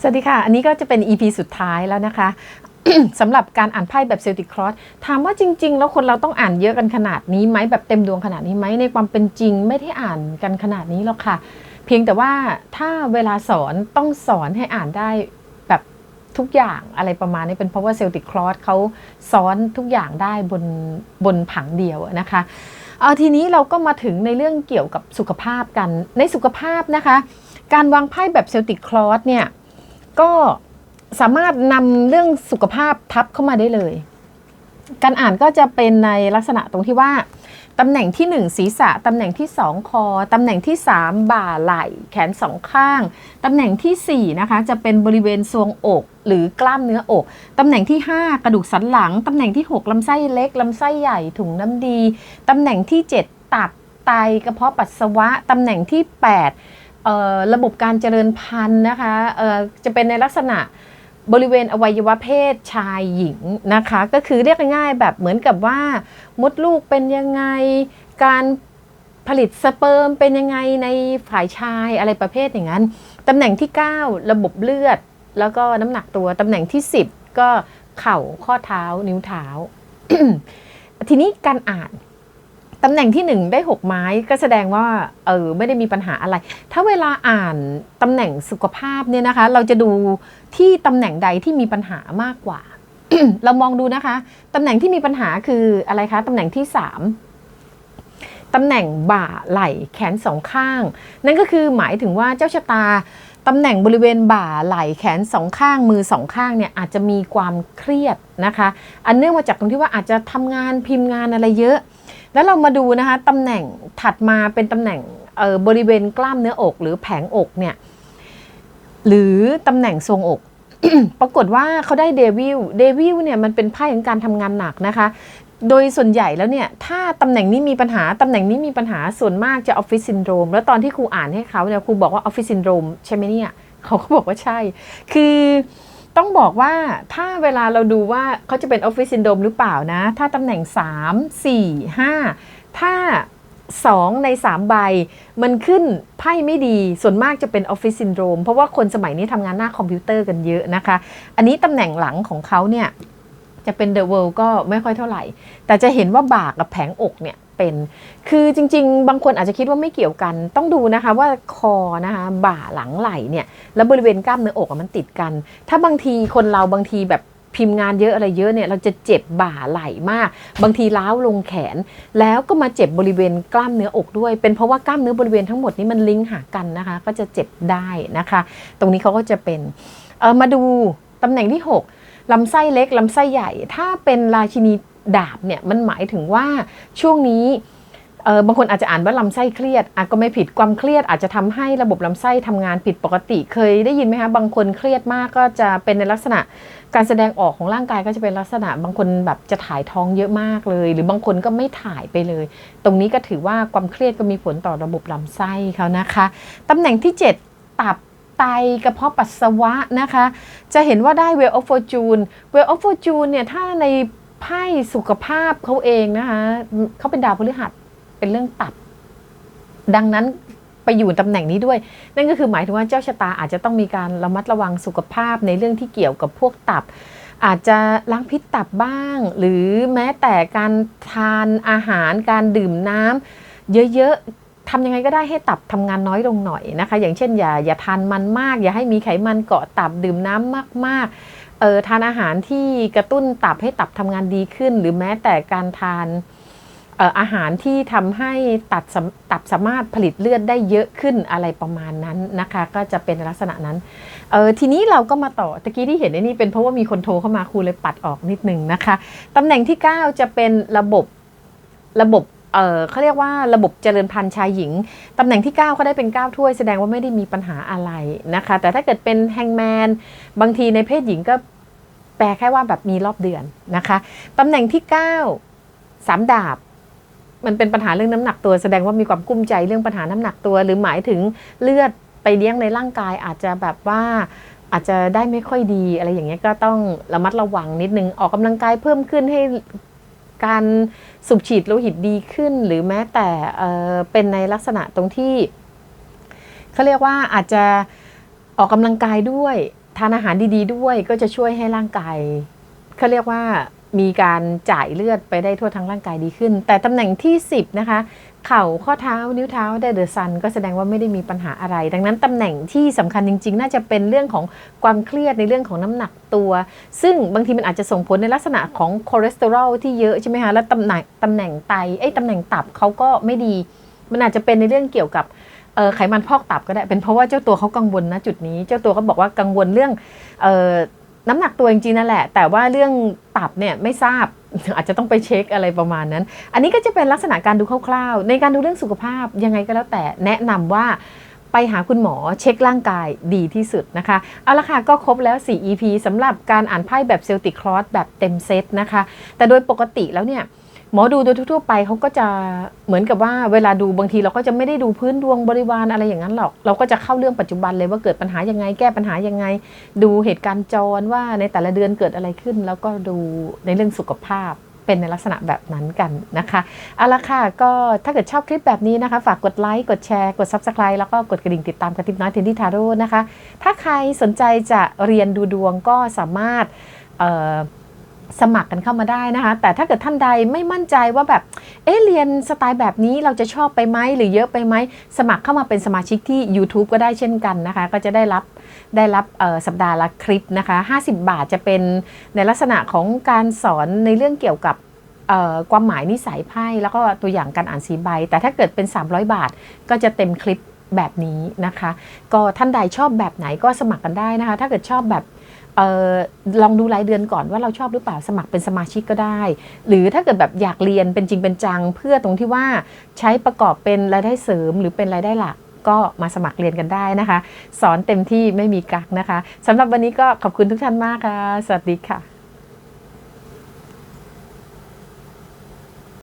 สวัสดีค่ะ อันนี้ก็จะเป็น EP สุดท้ายแล้วนะคะสำหรับการอ่านไพ่แบบเซลติครอสถามว่าจริง ๆ แล้วคนเราต้องอ่านเยอะกันขนาดนี้ไหมแบบเต็มดวงขนาดนี้ไหมในความเป็นจริงไม่ได้อ่านกันขนาดนี้หรอกค่ะ เพียงแต่ว่าถ้าเวลาสอนต้องสอนให้อ่านได้แบบทุกอย่างอะไรประมาณนี้เป็นเพราะว่าเซลติครอสเขาซ้อนทุกอย่างได้บนบนผังเดียวนะคะเอาทีนี้เราก็มาถึงในเรื่องเกี่ยวกับสุขภาพกันในสุขภาพนะคะ การวางไพ่แบบเซลติคลอสเนี่ย ก็สามารถนำเรื่องสุขภาพทับเข้ามาได้เลย การอ่านก็จะเป็นในลักษณะตรงที่ว่าตำแหน่งที่ 1 ศีรษะ ตำแหน่งที่ 2 คอ ตำแหน่งที่ 3 บ่าไหล่ แขนสองข้าง ตำแหน่งทีสี่ 4 นะคะ จะเป็นบริเวณทรวงอก หรือกล้ามเนื้ออก ตำแหน่งที่ 5 กระดูกสันหลัง ตำแหน่งที่ 6 ลำไส้เล็ก ลำไส้ใหญ่ ถุงน้ำดี ตำแหน่งที่ 7 ตับ ไต กระเพาะปัสสาวะ ตำแหน่งที่ 8 ระบบการเจริญพันธุ์นะคะจะเป็นในลักษณะบริเวณอวัยวะเพศชายหญิงนะคะ ก็คือเรียกง่ายๆแบบเหมือนกับว่ามดลูกเป็นยังไงการผลิตสเปิร์มเป็นยังไงในฝ่ายชายอะไรประเภทอย่างนั้น ตำแหน่งที่ 9 ระบบเลือด แล้วก็น้ำหนักตัว ตำแหน่งที่ 10 ก็เข่าข้อเท้านิ้วเท้า ทีนี้การอ่าน ตำแหน่งที่หนึ่งได้หกไม้ก็แสดงว่าเออไม่ได้มีปัญหาอะไร ถ้าเวลาอ่านตำแหน่งสุขภาพเนี่ยนะคะ เราจะดูที่ตำแหน่งใดที่มีปัญหามากกว่า เรามองดูนะคะตำแหน่งที่มีปัญหาคืออะไรคะตำแหน่งที่สามตำแหน่งบ่าไหล่แขนสองข้าง นั่นก็คือหมายถึงว่าเจ้าชะตาตำแหน่งบริเวณบ่าไหล่แขนสองข้างมือสองข้างเนี่ยอาจจะมีความเครียดนะคะ อันเนื่องมาจากตรงที่ว่าอาจจะทำงานพิมพ์งานอะไรเยอะ แล้วเรามาดูนะคะตำแหน่งถัดมาเป็นตำแหน่งเอ่อบริเวณกล้ามเนื้ออก หรือแผงอกเนี่ยหรือตำแหน่งทรงอก ปรากฏว่าเขาได้เดวิลเดวิลเนี่ยมันเป็นไพ่ของการทำงานหนักนะคะ โดยส่วนใหญ่แล้วเนี่ยถ้าตำแหน่งนี้มีปัญหาตำแหน่งนี้มีปัญหาส่วนมากจะออฟฟิศซินโดรมแล้วตอนที่ครูอ่านให้เขาเนี่ยครูบอกว่าออฟฟิศซินโดรมใช่ไหมเนี่ยเขาก็บอกว่าใช่ คือ ต้องบอกว่าถ้าเวลาเราดูว่าเขาจะเป็นออฟฟิศซินโดมหรือเปล่านะ ถ้าตำแหน่ง 3 4 5 ถ้า 2 ใน 3 ใบ มันขึ้นไพ่ไม่ดีส่วนมากจะเป็นออฟฟิศซินโดรมเพราะว่าคนสมัยนี้ทำงานหน้าคอมพิวเตอร์กันเยอะนะคะ อันนี้ตำแหน่งหลังของเขาเนี่ยจะเป็นเดอะเวิลด์ก็ไม่ค่อยเท่าไหร่ แต่จะเห็นว่าบากกับแผงอกเนี่ย เป็น คือจริง ๆ บางคนอาจจะคิดว่าไม่เกี่ยวกัน ต้องดูนะคะว่าคอนะคะบ่าหลังไหล่เนี่ยแล้วบริเวณกล้ามเนื้ออกมันติดกัน ถ้าบางทีคนเราบางทีแบบพิมพ์งานเยอะอะไรเยอะเนี่ยเราจะเจ็บบ่าไหล่มาก บางทีล้าวลงแขน แล้วก็มาเจ็บบริเวณกล้ามเนื้ออกด้วย เป็นเพราะว่ากล้ามเนื้อบริเวณทั้งหมดนี้มันลิงก์หากันนะคะ ก็จะเจ็บได้นะคะ ตรงนี้เขาก็จะเป็นเออมาดูตำแหน่งที่ 6ลำไส้เล็กลำไส้ใหญ่ ถ้าเป็นราชินี ดาบเนี่ยมันหมายถึงว่าช่วงนี้เออบางคนอาจจะอ่านว่าลำไส้เครียดอะก็ไม่ผิดความเครียดอาจจะทำให้ระบบลำไส้ทำงานผิดปกติ เคยได้ยินไหมคะบางคนเครียดมากก็จะเป็นในลักษณะการแสดงออกของร่างกายก็จะเป็นลักษณะ บางคนแบบจะถ่ายท้องเยอะมากเลย หรือบางคนก็ไม่ถ่ายไปเลย ตรงนี้ก็ถือว่าความเครียดก็มีผลต่อระบบลำไส้เขานะคะตำแหน่งที่ 7 ตับไตกระเพาะปัสสาวะนะคะ จะเห็นว่าได้ Well of Fortune Well of Fortune เนี่ยถ้าใน ไพ่สุขภาพเขาเองนะคะเขาเป็นดาวพฤหัสเป็นเรื่องตับ ดังนั้นไปอยู่ตำแหน่งนี้ด้วย นั่นก็คือหมายถึงว่าเจ้าชะตาอาจจะต้องมีการระมัดระวังสุขภาพในเรื่องที่เกี่ยวกับพวกตับ อาจจะล้างพิษตับบ้าง หรือแม้แต่การทานอาหารการดื่มน้ำเยอะๆทำยังไงก็ได้ให้ตับทำงานน้อยลงหน่อยนะคะ อย่างเช่นอย่าอย่าทานมันมาก อย่าให้มีไขมันเกาะตับดื่มน้ำมากๆ เออทานอาหารที่กระตุ้นตับให้ตับทำงานดีขึ้น หรือแม้แต่การทานเอ่ออาหารที่ทำให้ตัดสมตับสามารถผลิตเลือดได้เยอะขึ้นอะไรประมาณนั้นนะคะ ก็จะเป็นลักษณะนั้นเออทีนี้เราก็มาต่อตะกี้ที่เห็นไอ้นี่เป็นเพราะว่ามีคนโทรเข้ามาครูเลยปัดออกนิดนึงนะคะตำแหน่งที่ 9 จะเป็นระบบระบบ เออเขาเรียกว่าระบบเจริญพันธุ์ชายหญิง ตำแหน่งที่ 9เขาได้เป็น 9 ถ้วยแสดงว่าไม่ได้มีปัญหาอะไรนะคะ แต่ถ้าเกิดเป็นแฮงแมนบางทีในเพศหญิงก็แปลแค่ว่าแบบมีรอบเดือนนะคะ ตำแหน่งที่9สามดาบ มันเป็นปัญหาเรื่องน้ำหนักตัว แสดงว่ามีความกุ้มใจเรื่องปัญหาน้ำหนักตัว หรือหมายถึงเลือดไปเลี้ยงในร่างกายอาจจะแบบว่าอาจจะได้ไม่ค่อยดีอะไรอย่างเงี้ยก็ต้องระมัดระวังนิดนึงออกกำลังกายเพิ่มขึ้นให้ การสูบฉีดโลหิตดีขึ้น หรือแม้แต่เเป็นในลักษณะตรงที่เขาเรียกว่าอาจจะออกกำลังกายด้วย ทานอาหารดีๆด้วยก็จะช่วยให้ร่างกายเขาเรียกว่า มีการจ่ายเลือดไปได้ทั่วทั้งร่างกายดีขึ้น แต่ตำแหน่งที่ 10 นะคะ เข่าข้อเท้านิ้วเท้าได้เดอะซันก็แสดงว่าไม่ได้มีปัญหาอะไร ดังนั้นตำแหน่งที่สำคัญจริง ๆ น่าจะเป็นเรื่องของความเครียดในเรื่องของน้ำหนักตัว ซึ่งบางทีมันอาจจะส่งผลในลักษณะของคอเลสเตอรอลที่เยอะใช่ไหมคะแล้วตำแหน่งตำแหน่งไตไอ้ตำแหน่งตับเขาก็ไม่ดี มันอาจจะเป็นในเรื่องเกี่ยวกับไขมันพอกตับก็ได้เป็นเพราะว่าเจ้าตัวเขากังวลนะจุดนี้ เจ้าตัวเขาบอกว่ากังวลเรื่องออ น้ำหนักตัวจริงๆนั่นแหละ แต่ว่าเรื่องตับเนี่ยไม่ทราบอาจจะต้องไปเช็คอะไรประมาณนั้น อันนี้ก็จะเป็นลักษณะการดูคร่าวๆ ในการดูเรื่องสุขภาพยังไงก็แล้วแต่แนะนำว่าไปหาคุณหมอเช็คร่างกายดีที่สุดนะคะ เอาละค่ะก็ครบแล้ว 4 EP สำหรับการอ่านไพ่แบบเซลติครอสแบบเต็มเซตนะคะ แต่โดยปกติแล้วเนี่ย หมอดูโดยทั่วไปเขาก็จะเหมือนกับว่าเวลาดูบางทีเราก็จะไม่ได้ดูพื้นดวงบริวารอะไรอย่างนั้นหรอก เราก็จะเข้าเรื่องปัจจุบันเลยว่าเกิดปัญหายังไง แก้ปัญหายังไง ดูเหตุการณ์จรว่าในแต่ละเดือนเกิดอะไรขึ้น แล้วก็ดูในเรื่องสุขภาพเป็นในลักษณะแบบนั้นกันนะคะเอาละค่ะก็ถ้าเกิดชอบคลิปแบบนี้นะคะ ฝากกดไลค์กดแชร์กด Subscribe แล้วก็กดกระดิ่งติดตามกระติบน้อยเทนที่ทาโร่นะคะ ถ้าใครสนใจจะเรียนดูดวงก็สามารถ สมัครกันเข้ามาได้นะคะ แต่ถ้าเกิดท่านใดไม่มั่นใจว่าแบบ เอ๊ะเรียนสไตล์แบบนี้เราจะชอบไปไหมหรือเยอะไปไหม สมัครเข้ามาเป็นสมาชิกที่ YouTube ก็ได้เช่นกันนะคะ ก็จะได้รับได้รับสัปดาห์ละคลิปนะคะ 50 บาทจะเป็นในลักษณะของการสอนในเรื่องเกี่ยวกับความหมายนิสัยไพ่แล้วก็ตัวอย่างการอ่านสีใบ แต่ถ้าเกิดเป็น 300 บาทก็จะเต็มคลิปแบบนี้นะคะ ก็ท่านใดชอบแบบไหนก็สมัครกันได้นะคะ ถ้าเกิดชอบแบบ ออลองดูรายเดือนก่อนว่าเราชอบหรือเปล่าสมัครเป็นสมาชิกก็ได้ หรือถ้าเกิดแบบอยากเรียนเป็นจริงเป็นจัง เพื่อตรงที่ว่าใช้ประกอบเป็นรายได้เสริมหรือเป็นรายได้หลักก็มาสมัครเรียนกันได้นะคะ สอนเต็มที่ไม่มีกักนะคะสำหรับวันนี้ก็ขอบคุณทุกท่านมากค่ะ สวัสดีค่ะ